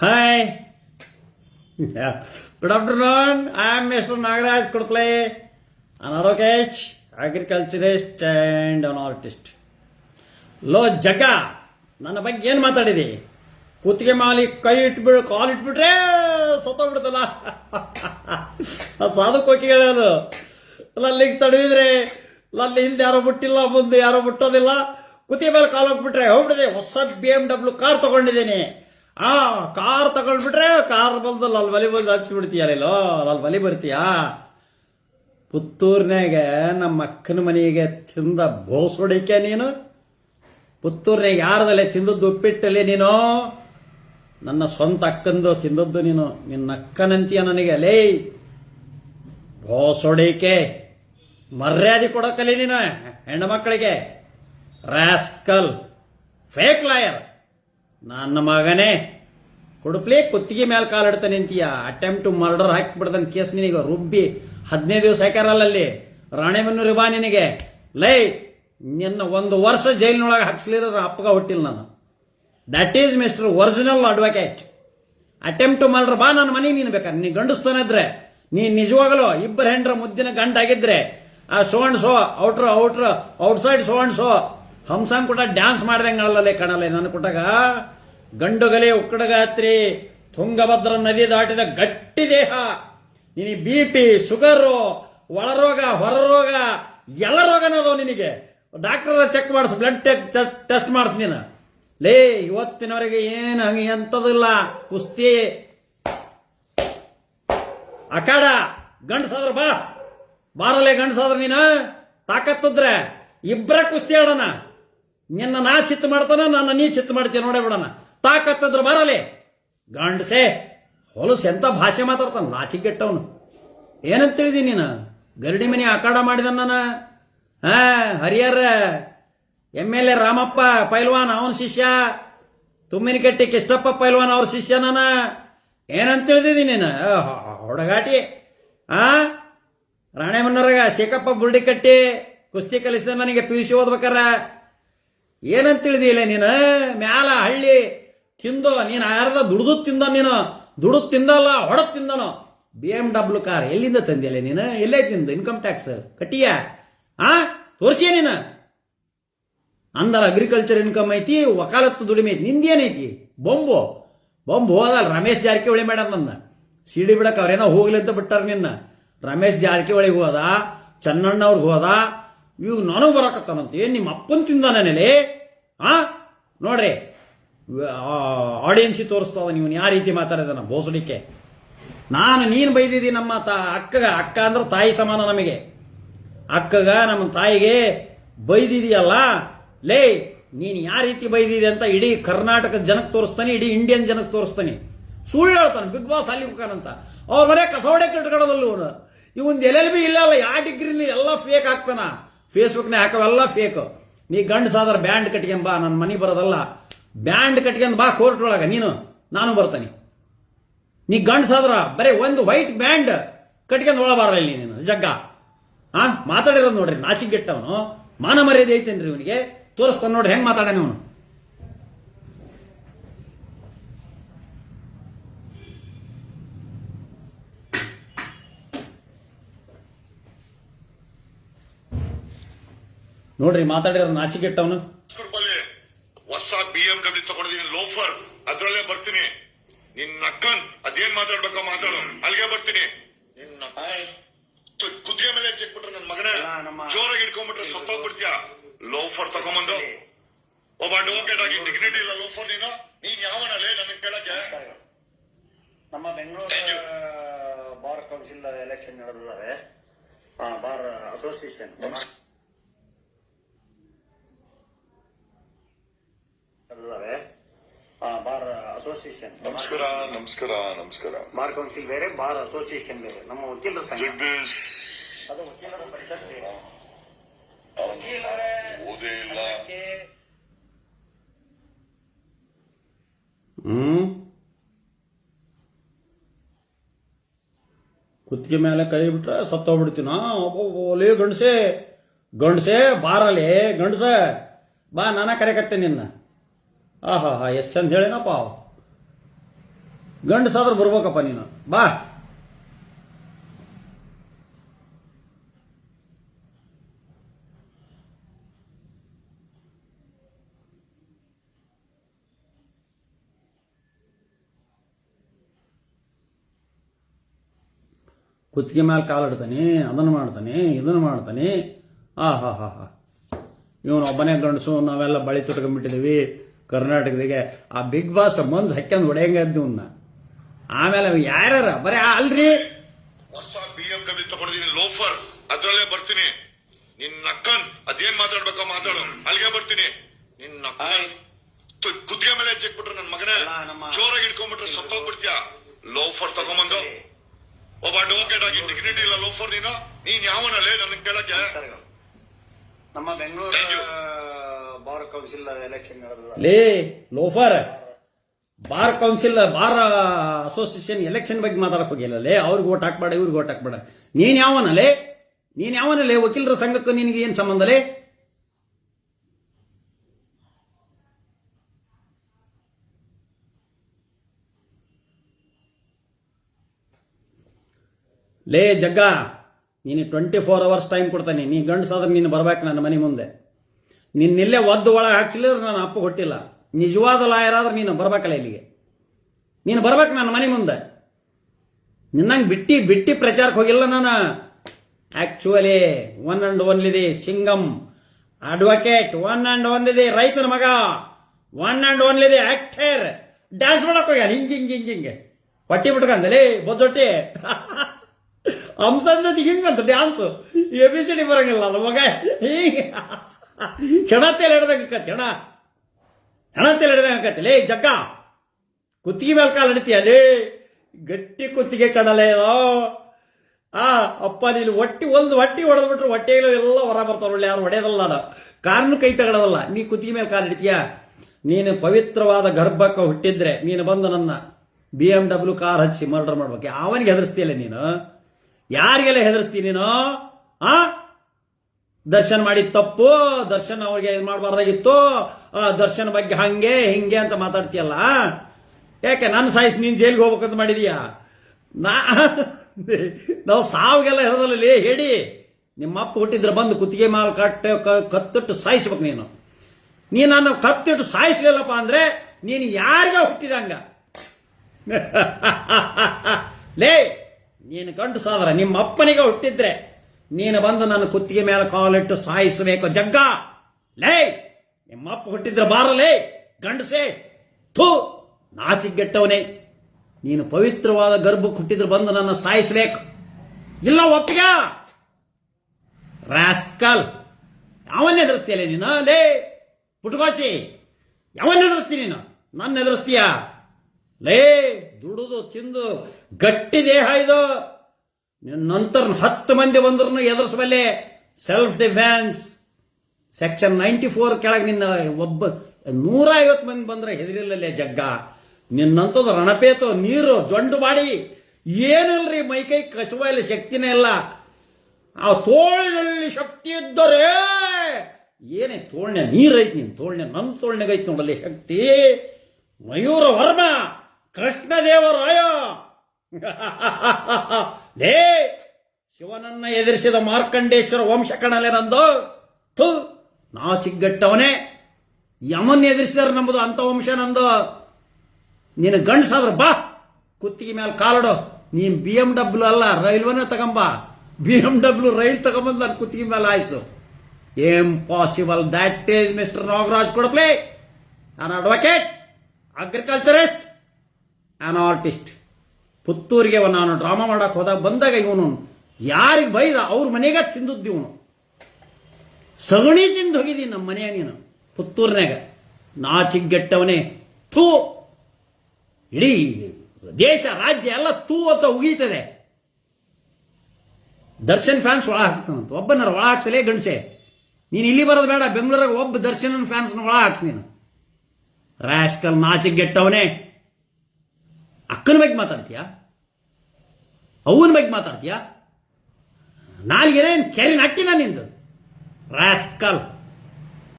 Hi. Yeah. Good afternoon. I am Mr. Nagaraj Kudple, an advocate, agriculturist, and an artist. ಲೋ ಜಗ ನನ್ನ ಬಗ್ಗೆ ಏನು ಮಾತಾಡಿದೆ ಕುತ್ತಿಗೆ ಮಾಲಿ ಕೈ ಇಟ್ಬಿಡು ಕಾಲು ಇಟ್ಬಿಟ್ರೆ ಸತ್ತೋಗ್ಬಿಡ್ತಲ್ಲ ಸಾಧು ಕೋಕಿ ಹೇಳೋದು ಅಲ್ಲ ಅಲ್ಲಿಗೆ ತಡವಿದ್ರೆ ಅಲ್ಲಿ ಹಿಂದೆ ಯಾರೋ ಬಿಟ್ಟಿಲ್ಲ ಮುಂದೆ ಯಾರೋ ಬಿಟ್ಟೋದಿಲ್ಲ ಕುತ್ತಿಗೆ ಮೇಲೆ ಕಾಲು ಹೋಗ್ಬಿಟ್ರೆ ಹೋಗ್ಬಿಟ್ಟಿದೆ ಹೊಸ ಬಿ ಎಂ ಡಬ್ಲ್ಯೂ ಕಾರ್ ತಗೊಂಡಿದ್ದೀನಿ ಆ ಕಾರ್ ತಗೊಂಡ್ಬಿಟ್ರೆ ಕಾರ್ ಬಂದು ಅಲ್ಲಿ ಬಲಿ ಬಂದು ಹಚ್ಚಿಬಿಡ್ತೀಯಲ್ಲೋ ಅಲ್ಲಿ ಬಲಿ ಬರ್ತೀಯಾ? ಪುತ್ತೂರ್ನಾಗ ನಮ್ಮ ಅಕ್ಕನ ಮನೆಗೆ ತಿಂದ ಬೋಸೊಡಿಕೆ ನೀನು? ಪುತ್ತೂರ್ನಾಗ ಯಾರದಲ್ಲೇ ತಿಂದದ್ದು ಉಪ್ಪಿಟ್ಟಲ್ಲಿ ನೀನು? ನನ್ನ ಸ್ವಂತ ಅಕ್ಕಂದು ತಿಂದದ್ದು ನೀನು. ನಿನ್ನ ಅಕ್ಕನಂತೀಯ ನನಗೆ. ಲೇ, ಬೋಸೊಡಿಕೆ, ಮರ್ಯಾದೆ ಕೊಡಕ್ಕಲ್ಲಿ ನೀನು ಹೆಣ್ಣು ಮಕ್ಕಳಿಗೆ. Rascal, fake lawyer. ನನ್ನ ಮಗನೇ, ಕುಡುಪ್ಲಿ ಕುತ್ತಿಗೆ ಮೇಲೆ ಕಾಲಿಡ್ತಾ ನಿಂತೀಯ? ಅಟೆಂಪ್ಟ್ ಟು ಮರ್ಡರ್ ಹಾಕಿಬಿಡ್ದನ್ ಕೇಸ್ ನಿನಗೆ, ರುಬ್ಬಿ. ಹದಿನೈದು ದಿವಸ ಹಾಕ್ಯಾರಲ್ಲ ಅಲ್ಲಿ. ರಾಣೆಬೆನ್ನೂರು ಬಾ ನಿನಗೆ. ಲೈ, ನಿನ್ನ ಒಂದು ವರ್ಷ ಜೈಲಿನೊಳಗೆ ಹಾಕ್ಸ್ಲಿರ ಅಪ್ಪಗ ಹುಟ್ಟಿಲ್ಲ ನಾನು. That is mister original advocate attempt to murder ಬಾ ನನ್ನ ಮನೆಗೆ ನೀನು ಬೇಕಾದ್ರೆ. ಗಂಡಸ್ತಾನೆ ಗಂಡಸ್ತಾನಿದ್ರೆ, ನೀನು ನಿಜವಾಗಲೂ ಇಬ್ಬರು ಹೆಂಡ್ರ ಮುದ್ದಿನ ಗಂಡಾಗಿದ್ರೆ, ಆ so so ಔಟ್ರ್ ಔಟ್ರ್ outside so show ಹಂಸಂಗ್ ಕೂಡ ಡ್ಯಾನ್ಸ್ ಮಾಡ್ದಂಗೆ ಅಲ್ಲಲ್ಲೇ ಕಾಣಲ್ಲ ನನ್ನ ಕೊಟ್ಟಾಗ ಗಂಡುಗಲೆ ಉಕ್ಕಡಗಾತ್ರಿ, ತುಂಗಭದ್ರ ನದಿ ದಾಟಿದ ಗಟ್ಟಿ ದೇಹ. ನಿನಗೆ ಬಿ ಪಿ ಶುಗರು ಒಳರೋಗ, ಹೊರರೋಗ, ಎಲ್ಲ ರೋಗನದವು ನಿನಗೆ. ಡಾಕ್ಟರ್ ಚೆಕ್ ಮಾಡಿಸ್ ಬ್ಲಡ್ ಟೆಸ್ಟ್ ಮಾಡಿಸ್ ನೀನು. ಲೇ, ಇವತ್ತಿನವರೆಗೆ ಏನು ಹಂಗೆ ಎಂಥದಿಲ್ಲ ಕುಸ್ತಿ. ಅಕಾಡ ಗಂಡಸಾದ್ರ ಬಾ. ಬಾರಲ್ಲೇ ಗಂಡಸಾದ್ರ ನೀನು. ತಾಕತ್ತಿದ್ರೆ ಇಬ್ಬರ ಕುಸ್ತಿ ಆಡೋಣ. ನಿನ್ನ ನಾ ಚಿತ್ತ ಮಾಡ್ತಾನ, ನನ್ನ ನೀ ಚಿತ್ತ ಮಾಡ್ತೀಯ ನೋಡೇ ಬಿಡೋಣ. ತಾಕತ್ತಂದ್ರೆ ಬರಲಿ. ಗಂಡಸೆ, ಹೊಲಸು ಎಂತ ಭಾಷೆ ಮಾತಾಡ್ತಾನ? ನಾಚಿಗೆಟ್ಟವನು ಏನಂತ ತಿಳಿದಿ ನೀನು? ಗರಡಿ ಮನೆ ಅಖಾಡ ಮಾಡಿದ ನಾನು? ಹಾ, Harihara, M L A Ramappa ಪೈಲ್ವಾನ್, ಅವನ ಶಿಷ್ಯ. ತುಮ್ಮಿನಕಟ್ಟಿ ಕಿಷ್ಟಪ್ಪ ಪೈಲ್ವಾನ್, ಅವ್ರ ಶಿಷ್ಯ ನಾನು. ಏನಂತ ತಿಳಿದಿದ್ದೀನಿ ನೀನು? ಹೊಡಗಾಟಿ. ಆ ಆ ರಾಣೆಮನ್ನವರಾಗ ಶೇಖಪ್ಪ ಬುರ್ಡಿ ಕಟ್ಟಿ, ಕುಸ್ತಿ ಕಲಿಸಿದ ನನಗೆ ಪಿ ಯು ಸಿ ಓದ್ಬೇಕಾರ. ಏನಂತ ತಿಳಿದಿಲ್ಲ ನೀನು ಮ್ಯಾಲ ಹಳ್ಳಿ ತಿಂದೋ, ನೀನು ಯಾರದ ದುಡ್ದು ತಿಂದ ನೀನು? ದುಡ್ದು ತಿಂದಲ್ಲ, ಹೊಡದ್ ತಿಂದನೋ. ಬಿ ಎಂ ಡಬ್ಲ್ಯೂ ಕಾರ್ ಎಲ್ಲಿಂದ ತಂದಿಲ್ಲ ನೀನು? ಎಲ್ಲೇ ತಿಂದು ಇನ್ಕಮ್ ಟ್ಯಾಕ್ಸ್ ಕಟ್ಟಿಯ? ಆ? ತೋರ್ಸಿಯ ನೀನು? ಅಂದರ ಅಗ್ರಿಕಲ್ಚರ್ ಇನ್ಕಮ್ ಐತಿ, ವಕಾಲತ್ತು ದುಡಿಮೆ ಐತಿ. ನಿಂದೇನೈತಿ? ಬೊಂಬು. ಬೊಂಬು ಹೋದಲ್ಲ ರಮೇಶ್ ಜಾರಕಿಹೊಳಿ ಮೇಡಮ್ ನನ್ನ ಸಿಡಿ ಬಿಡಕ್ಕೆ ಅವ್ರೇನೋ ಹೋಗ್ಲಿ ಅಂತ ಬಿಟ್ಟಾರ ನಿನ್ನ. ರಮೇಶ್ ಜಾರಕಿಹೊಳಿಗೆ ಹೋದ ಚನ್ನಣ್ಣ ಅವ್ರಿಗೆ ಹೋದ ಇವಾಗ ನನಗೆ ಬರಕತ್ತಾನಂತ. ಏನು ನಿಮ್ಮ ಅಪ್ಪನ್ ತಿಂದಾನೇಲಿ ಆ? ನೋಡ್ರಿ ಆಡಿಯನ್ಸಿಗೆ ತೋರಿಸ್ತಾವ ನೀವು ಯಾವ ರೀತಿ ಮಾತಾಡಿದಾನ ಬೋಸಡಿಕೆ? ನಾನು, ನೀನು ಬೈದಿದ್ದಿ ನಮ್ಮ ತಾ, ಅಕ್ಕಗ, ಅಕ್ಕ ಅಂದ್ರೆ ತಾಯಿ ಸಮಾನ ನಮಗೆ. ಅಕ್ಕಗ, ನಮ್ಮ ತಾಯಿಗೆ ಬೈದಿದೆಯಲ್ಲ? ಲೇ, ನೀನು ಯಾವ ರೀತಿ ಬೈದಿದೆ ಅಂತ ಇಡೀ ಕರ್ನಾಟಕ ಜನಕ್ಕೆ ತೋರಿಸ್ತಾನೆ, ಇಡೀ ಇಂಡಿಯನ್ ಜನಕ್ಕೆ ತೋರಿಸ್ತಾನೆ. ಸುಳ್ಳು ಹೇಳ್ತಾನೆ, ಬಿಗ್ ಬಾಸ್ ಅಲ್ಲಿ ಹೋಗ್ತಾನಂತ. ಅವ್ರ ಮನೆ ಕಸವಡೆ ಕಟ್ಕೊಳ್ಳೋದಲ್ಲ ಇವನು ಇವನ್ ಎಲ್ ಎಲ್ ಬಿ ಇಲ್ಲ ಅಲ್ಲ, ಯಾವ ಡಿಗ್ರಿಲಿ ಎಲ್ಲ ಫೇಕ್ ಹಾಕ್ತಾನ? ಫೇಸ್ಬುಕ್ನ ಹಾಕವೆಲ್ಲ ಫೇಕ್ ನೀ ಗಂಡ ಸಾದರ ಬ್ಯಾಂಡ್ ಕಟ್ಕೊಂಡ್ ಬಾ ನನ್ನ ಮನೆ ಬರೋದಲ್ಲ. ಬ್ಯಾಂಡ್ ಕಟ್ಕೊಂಡ್ ಬಾ ಕೋರ್ಟ್ ಒಳಗ, ನೀನು, ನಾನು ಬರ್ತಾನೆ. ನೀ ಗಂಡಸಾದ್ರ ಬರೀ ಒಂದು ವೈಟ್ ಬ್ಯಾಂಡ್ ಕಟ್ಕೊಂಡ್ ಒಳಬಾರ ಇಲ್ಲಿ ನೀನು, ಜಗ್ಗ. ಆ, ಮಾತಾಡಿರೋದು ನೋಡ್ರಿ ನಾಚಿಗೆಟ್ಟವನು ಮಾನ ಮರ್ಯಾದೆ ಐತೇನ್ರಿ ಇವನಿಗೆ? ತೋರಿಸ್ತಾನೆ ನೋಡ್ರಿ, ಹೆಂಗೆ ಮಾತಾಡಾನ ಇವನು? ನೋಡ್ರಿ ಮಾತಾಡಿರೋದು ನಾಚಿಕೆಟ್ಟವನು ಹೊಸ ಬಿ ಎಂ ಡಬ್ಲ್ಯೂ ತಗೊಂಡಿದೀನಿ ಲೋಫರ್ ಅದ್ರಲ್ಲೇ ಬರ್ತೀನಿ. ನಿನ್ನ ಅಕ್ಕನ್ ಅದೇನ್ ಮಾತಾಡ್ಬೇಕೋ ಮಾತಾಡು. ಅಲ್ಲಿಗೆ ಬರ್ತೀನಿ. ನಿನ್ನ ಕುತ್ತಿಗೆ ಮೇಲೆ ಚೆಕ್ಬಿಟ್ರೆ ನನ್ನ ಮಗನೇ. ಜೋರಾಗಿ ಇಟ್ಕೊಂಡ್ಬಿಟ್ರೆ ಸತ್ತೋಗ್ಬಿಡ್ತೀಯ ಲೋಫರ್ ತಗೊಂಬಂದು. ಒಬ್ಬ ಅಡ್ವೊಕೇಟ್ ಆಗಿ ಡಿಗ್ನಿಟಿ ಇಲ್ಲ ಲೋಫರ್ ನೀನು. ನೀನ್ ಯಾವನಲ್ಲೇ ನನ್ನ ಕೇಳಕ್ಕೆ? ನಮ್ಮ ಬೆಂಗಳೂರು ಬಾರ್ ಕೌನ್ಸಿಲ್ ಎಲೆಕ್ಷನ್ ನಡೆದಿದ್ದಾರೆ. ಬಾರ್ ಅಸೋಸಿಯೇಷನ್ ನಡೆದಿದ್ದಾರೆ ಬಾರ್ ಅಸೋಸಿಯೇಷನ್ ನಮಸ್ಕಾರ ನಮಸ್ಕಾರ ನಮಸ್ಕಾರ. ಬಾರ್ ಕೌನ್ಸಿಲ್ ಬೇರೆ ಬಾರ್ ಅಸೋಸಿಯೇಷನ್ ಬೇರೆ. ನಮ್ಮ ವಕೀಲರ ಸಂಘ. ಜಗದೀಶ್ ಅದು ವಕೀಲರ ಪರಿಷತ್ ಬೇರೆ. ಓದೇ ಇಲ್ಲ. ಹ್ಮ್? ಕುತ್ತಿಗೆ ಮೇಲೆ ಕೈ ಬಿಟ್ರೆ ಸತ್ತೋಗ್ಬಿಡ್ತೀನ. ಒಲೆ ಗಂಡಸೆ. ಗಂಡಸೆ ಬಾರಲೆ ಗಂಡಸ. ಬಾ ನಾನ ಕರೆಕತ್ತೆ ನಿನ್ನ. ಆಹಾ ಹಾ ಎಷ್ಟು ಚಂದ ಹೇಳಿನಪ್ಪ ಅವ. ಗಂಡಸಾದ್ರೆ ಬರ್ಬೇಕಪ್ಪ ನೀನು. ಬಾ. ಕುತ್ತಿಗೆ ಮೇಲೆ ಕಾಲಿಡ್ತಾನೆ ಅದನ್ನು ಮಾಡ್ತಾನೆ, ಇದನ್ನು ಮಾಡ್ತಾನೆ. ಆ, ಹಾ ಹಾ ಹಾ. ಇವನು ಒಬ್ಬನೇ ಗಂಡಸು, ನಾವೆಲ್ಲ ಬಳಿ ತುಟ್ಕೊಂಡ್ಬಿಟ್ಟಿದ್ದೀವಿ ಕರ್ನಾಟಕದಾಗೆ ಆ ಬಿಗ್ ಬಾಸ್ ಮಂಜ್ ಹಾಕ್ಯಂದು ಹೊಡೆಯಂಗದ್ದು ಇವನ್ನ ಆಮೇಲೆ ಯಾರ ಯಾರ್ಯಾರ? ಬರೀ ಅಲ್ರಿ? ಹೊಸ ಬಿ ಎಂ ಡಬ್ಲ್ಯೂ ತಗೊಂಡಿದ್ದೀನಿ ಲೋಫರ್ ಅದರಲ್ಲೇ ಬರ್ತೀನಿ. ನಿನ್ನ ಅಕ್ಕನ್ ಅದೇನ್ ಮಾತಾಡ್ಬೇಕ ಮಾತಾಡು. ಅಲ್ಲಿಗೆ ಬರ್ತೀನಿ. ನಿನ್ನ ಅಕ್ಕನ್ ತು- ಕುತ್ತಿಗೆ ಮೇಲೆ ಚೆಕ್ಬಿಟ್ರೆ ನನ್ನ ಮಗನೇ. ಜೋರಾಗಿ ಇಟ್ಕೊಂಡ್ಬಿಟ್ರೆ ಸತ್ತೋಗ್ಬಿಡ್ತೀಯ? ಲೋಫರ್ ತಗೊಂಬಂದು. ಒಬ್ಬ ಅಡ್ವೊಕೇಟ್ ಆಗಿ ಡಿಗ್ನಿಟಿ ಇಲ್ಲ ಲೋಫರ್ ನೀನು? ನೀನ್ ಯಾವನಲ್ಲೇ ನನ್ನ ಕೇಳಕ್ಕೆ? ನಮ್ಮ ಬೆಂಗಳೂರು ಬಾರ್ ಕೌನ್ಸಿಲ್ ಎಲೆಕ್ಷನ್ ಲೇ loafer bar council, bar association election ಬಗ್ಗೆ ಮಾತಾಡಕ್ ಹೋಗಿಲ್ಲ ಲೇ. ಅವ್ರಿಗೆ ಓಟ್ ಹಾಕ್ಬೇಡ, ಇವ್ರಿಗೆ ಓಟ್ ಹಾಕ್ಬೇಡ. ನೀನ್ ಯಾವನಲ್ಲೇ ನೀನ್ ಯಾವನಲ್ಲೇ ವಕೀಲರ ಸಂಘಕ್ಕೂ ನಿನಗೆ ಏನ್ ಸಂಬಂಧ ಲೇ? ಲೇ ಜಗ್ಗ, ನೀನು ಟ್ವೆಂಟಿ ಫೋರ್ ಅವರ್ಸ್ ಟೈಮ್ ಕೊಡ್ತಾನೆ. ನೀ ಗಂಡಸಾದ್ರೆ ನೀನು ಬರ್ಬೇಕು ನನ್ನ ಮನೆ ಮುಂದೆ. ನಿನ್ನೆಲ್ಲೇ ಒದ್ದು ಒಳಗೆ ಹಾಕ್ಸಿಲ್ಲ ನಾನು ಅಪ್ಪ ಕೊಟ್ಟಿಲ್ಲ. ನಿಜವಾದ ಲಾಯರ್ ಆದ್ರೆ ನೀನು ಬರ್ಬೇಕಲ್ಲ ಇಲ್ಲಿಗೆ. ನೀನು ಬರ್ಬೇಕು ನನ್ನ ಮನೆ ಮುಂದೆ. ನಿನ್ನಂಗೆ ಬಿಟ್ಟಿ ಬಿಟ್ಟಿ ಪ್ರಚಾರಕ್ಕೆ ಹೋಗಿಲ್ಲ ನಾನು. ಆಕ್ಚುಲಿ ಒನ್ ಅಂಡ್ ಇದೆ ಸಿಂಗಮ್ ಅಡ್ವೊಕೇಟ್ ಒನ್ ಅಂಡ್ ಇದೆ ರೈತನ ಮಗ ಒನ್ ಅಂಡ್ ಇದೆ ಆಕ್ಟರ್ ಡ್ಯಾನ್ಸ್ ಮಾಡಕ್ಕೆ ಹೋಗ್ಯಾನ, ಹಿಂಗೆ ಹಿಂಗೆ ಹಿಂಗೆ ಹಿಂಗೆ. ಹೊಟ್ಟಿ ಬಿಟ್ಕಂದಲೇ ಬೊಜ್ಜೊಟ್ಟಿ. ಹಂಸನ್ ಹಿಂಗೆ ಬಂತು dance A B C D ಬರಂಗಿಲ್ಲ ಅದು ಮಗ. ಹಿಂಗೆ. ಹೆಣ ತೇಲ್ ಹೆಣ. ಹೆಣ ತೇಲ್ ಹಿಡ್ದಂಗೆ ಆಕತಿ ಲೇ ಜಗ್ಗ, ಕುತ್ತಿಗೆ ಮೇಲೆ ಕಾಲು ಹಿಡಿತೀಯ? ಲೇ, ಗಟ್ಟಿ ಕುತ್ತಿಗೆ ಕಣಲೆ ಏನೋ ಆ ಅಪ್ಪ ನೀನು ಹೊಟ್ಟಿ ಒಂದು ಹೊಟ್ಟಿ ಹೊಡೆದ್ಬಿಟ್ರೆ ಹೊಟ್ಟೆಗಳು ಎಲ್ಲ ಹೊರ ಬರ್ತಾವ ಒಳ್ಳೆ, ಯಾರು ಹೊಡೆಯೋದಲ್ಲ ನಾನು. ಕಾರನ್ನು ಕೈ ತಗೊಳ್ಳೋದಲ್ಲ ನೀ ಕುತ್ತಿಗೆ ಮೇಲೆ ಕಾಲು ಹಿಡಿತೀಯ? ನೀನು ಪವಿತ್ರವಾದ ಗರ್ಭಕ್ಕೆ ಹುಟ್ಟಿದ್ರೆ, ನೀನು ಬಂದು ನನ್ನ ಬಿ ಎಂ ಡಬ್ಲ್ಯೂ ಕಾರ್ ಹಚ್ಚಿ ಮರ್ಡರ್ ಮಾಡ್ಬೇಕು. ಅವನಿಗೆ ಹೆದರ್ಸ್ತೀಯಲ್ಲ ನೀನು? ಯಾರಿಗೆಲ್ಲ ಹೆದರ್ಸ್ತೀನಿ ನೀನು? ಆ? ದರ್ಶನ್ ಮಾಡಿದ ತಪ್ಪು, ದರ್ಶನ್ ಅವ್ರಿಗೆ ಇದು ಮಾಡಬಾರ್ದಾಗಿತ್ತು. ದರ್ಶನ್ ಬಗ್ಗೆ ಹಂಗೆ, ಹಿಂಗೆ ಅಂತ ಮಾತಾಡ್ತೀಯಲ್ಲ? ಯಾಕೆ ನನ್ನ ಸಾಯಿಸಿ ನೀನು ಜೈಲಿಗೆ ಹೋಗ್ಬೇಕಂತ ಮಾಡಿದೀಯಾ? ನಾ ನಾವು ಸಾವಿಗೆಲ್ಲ ಹೆದರಲ್ಲಿ ಹೇಳಿ. ನಿಮ್ಮ ಅಪ್ಪ ಹುಟ್ಟಿದ್ರೆ ಬಂದು ಕುತ್ತಿಗೆ ಮಾಲ್ ಕಟ್ಟ ಕತ್ತಿಟ್ಟು ಸಾಯಿಸ್ಬೇಕು ನೀನು. ನೀ ನಾನು ಕತ್ತಿಟ್ಟು ಸಾಯಿಸ್ಲಿಲ್ಲಪ್ಪ ಅಂದ್ರೆ, ನೀನು ಯಾರಿಗ ಹುಟ್ಟಿದಂಗ ಲೇ, ನೀನು ಕಂಡು ಸಾದ್ರ ನಿಮ್ಮ ಅಪ್ಪನಿಗೆ ಹುಟ್ಟಿದ್ರೆ ನೀನು ಬಂದು ನನ್ನ ಕುತ್ತಿಗೆ ಮೇಲೆ ಕಾಲಿಟ್ಟು ಸಾಯಿಸಬೇಕು, ಜಗ್ಗ. ಲೇ ನಿಮ್ಮ ಅಪ್ಪ ಹುಟ್ಟಿದ್ರೆ ಬಾರಲೇ, ಗಂಡಸೆ. ಥೂ ನಾಚಿಗೆಟ್ಟವನೇ ನೀನು ಪವಿತ್ರವಾದ ಗರ್ಭಕ್ಕೆ ಹುಟ್ಟಿದ್ರೆ ಬಂದು ನನ್ನ ಸಾಯಿಸಬೇಕು. ಇಲ್ಲ, ಒಪ್ಪಿಗೆ? ರಾಸ್ಕಲ್. ಯಾವನ್ನ ಎದುರಿಸ್ತೀಯಲ್ಲ ನೀನು? ಲೇ, ಪುಟ್ಕೋಚಿ. ಯಾವನ್ನ ಎದುರಿಸ್ತೀನಿ ನೀನು? ನನ್ನ ಎದುರಿಸ್ತೀಯ? ಲೇ, ದುಡುದು, ತಿಂದು, ಗಟ್ಟಿ ದೇಹ ಇದು. ನಂತರ ಹತ್ತು ಮಂದಿ ಬಂದ್ರು ಎದುರಿಸಬಲ್ಲೆ. Self defence section ninety four ಕೆಳಗೆ ನಿನ್ನ ಒಬ್ಬ ನೂರ ಐವತ್ತು ಮಂದಿ ಬಂದ್ರೆ ಹೆದರಿಲ್ಲಲೇ ಜಗ್ಗ. ನಿನ್ನಂಥದ್ದು ರಣಪೇತು, ನೀರು, ಜೊಂಡು ಬಾಡಿ. ಏನಿಲ್ರಿ ಮೈಕೈ ಇಲ್ಲ, ಶಕ್ತಿನೇ ಇಲ್ಲ. ಆ ತೋಳಿನಲ್ಲಿ ಶಕ್ತಿ ಇದ್ದರೆ. ಏನೇ ತೋಳ್ನೆ ನೀರೈತಿ ನಿನ್ನ ತೋಳ್ನೆ ನಮ್ಮ ತೋಳ್ನೆಗೈತಿ ನೋಡಲ್ಲಿ ಶಕ್ತಿ. ಮಯೂರ ವರ್ಮ ಕೃಷ್ಣದೇವರಾಯ ಲೇ, ಶಿವನನ್ನ ಎದುರಿಸಿದ ಮಾರ್ಕಂಡೇಶ್ವರ ವಂಶ ಕಣಲೆ ನಂದು ಥು, ನಾ ಚಿಗ್ಗಟ್ಟವನೇ. ಯಮನ್ ಎದುರಿಸಿದಾರೆ ನಮ್ಮದು ಅಂತ ವಂಶ ನಂದು. ನಿನ್ನ ಗಂಡಸಾದ್ರ ಬಾ, ಕುತ್ತಿಗೆ ಮೇಲೆ ಕಾಲಡು. ನೀನು ಬಿ ಎಂ ಡಬ್ಲ್ಯೂ ಅಲ್ಲ, ರೈಲ್ವೆನೇ ತಗೊಂಬ. ಬಿ ಎಂ ಡಬ್ಲ್ಯೂ ರೈಲ್ ತಗೊಂಬಂದು ನನ್ನ ಕುತ್ತಿಗೆ ಮೇಲೆ ಆಯ್ಸು impossible that is mister Nagaraj ಕೊಡಪ್ಲೆ. ನಾನು ಅಡ್ವೊಕೇಟ್ ಅಗ್ರಿಕಲ್ಚರಿಸ್ಟ್ ಆನ್ ಆರ್ಟಿಸ್ಟ್ ಪುತ್ತೂರಿಗೆ ನಾನು ಡ್ರಾಮಾ ಮಾಡಕ್ಕೆ ಹೋದಾಗ ಬಂದಾಗ ಇವನು ಯಾರಿಗೆ ಬೈದ? ಅವ್ರ ಮನೆಗೆ ತಿಂದದ್ದು ಇವನು. ಸಗಣಿ ತಿಂದು ಹೋಗಿದ್ದೀನಿ ನಮ್ಮ ಮನೆಯ ನೀನು ಪುತ್ತೂರಿನಾಗ ನಾಚಿಗೆಟ್ಟವನೇ ಥೂ. ಇಡೀ ದೇಶ, ರಾಜ್ಯ ಎಲ್ಲ ತೂ ಅಂತ ಉಗೀತದೆ ದರ್ಶನ್ ಫ್ಯಾನ್ಸ್ ಒಳ ಹಾಕ್ಸ್ತಾನಂತ. ಒಬ್ಬನ ಒಳ ಹಾಕ್ಸಲೇ ಗಂಡಸೆ. ನೀನು ಇಲ್ಲಿ ಬರೋದು ಬೇಡ, ಬೆಂಗಳೂರಾಗ ಒಬ್ಬ ದರ್ಶನ್ ಫ್ಯಾನ್ಸ್ನ ಒಳ ಹಾಕ್ಸಿ ನೀನು. ರಾಸ್ಕಲ್ ನಾಚಿಗೆಟ್ಟವನೇ ಅಕ್ಕನ ಬಗ್ಗೆ ಮಾತಾಡ್ತೀಯಾ? ಅವನ ಬಗ್ಗೆ ಮಾತಾಡ್ತೀಯಾ? ನಾಲ್ಗೇನೇನು ಕೆರೆ ನಟ್ಟಿನ ನಿಂದು? ರಾಸ್ಕಲ್